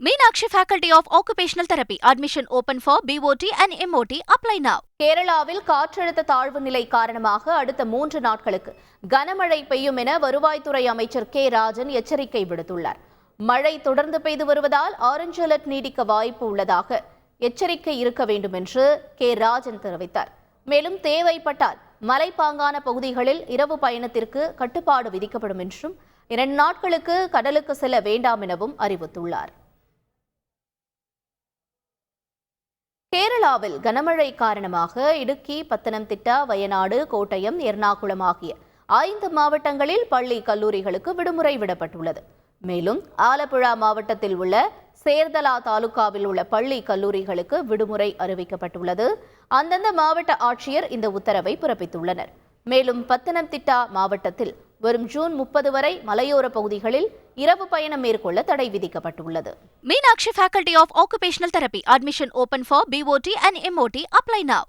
Meenakshi faculty of occupational therapy admission open for BOT and MOT apply now கேரளாவில் காற்றழுத்த தாழ்வு நிலை காரணமாக அடுத்த மூன்று நாட்களுக்கு கனமழை பெய்யும் என வருவாய்த்துறை அமைச்சர் கே ராஜன் எச்சரிக்கை விடுத்துள்ளார் மழை தொடர்ந்து பெய்து வருவதால் ஆரஞ்சு அலர்ட் நீடிக்க வாய்ப்பு உள்ளதாக எச்சரிக்கை இருக்க வேண்டும் என்று கே ராஜன் தெரிவித்தார் மேலும் தேவைப்பட்டால் மலைப்பாங்கான பகுதிகளில் இரவு பயணத்திற்கு கட்டுப்பாடு விதிக்கப்படும் என்றும் இரண்டு நாட்களுக்கு கடலுக்கு செல்ல வேண்டாம் எனவும் அறிவித்துள்ளார் கேரளாவில் கனமழை காரணமாக இடுக்கி பத்தனம்திட்டா வயநாடு கோட்டயம் எர்ணாகுளம் ஆகிய ஐந்து மாவட்டங்களில் பள்ளி கல்லூரிகளுக்கு விடுமுறை விடப்பட்டுள்ளது. மேலும் ஆலப்புழா மாவட்டத்தில் உள்ள சேர்தலா தாலுகாவில் உள்ள பள்ளி கல்லூரிகளுக்கு விடுமுறை அறிவிக்கப்பட்டுள்ளது. அந்தந்த மாவட்ட ஆட்சியர் இந்த உத்தரவை பிறப்பித்துள்ளனர். மேலும் பத்தனம்திட்டா மாவட்டத்தில் வரும் ஜூன் முப்பது வரை மலையோர பகுதிகளில் இரவு பயணம் மேற்கொள்ள தடை விதிக்கப்பட்டுள்ளது Meenakshi faculty of occupational therapy admission open for BOT and MOT apply now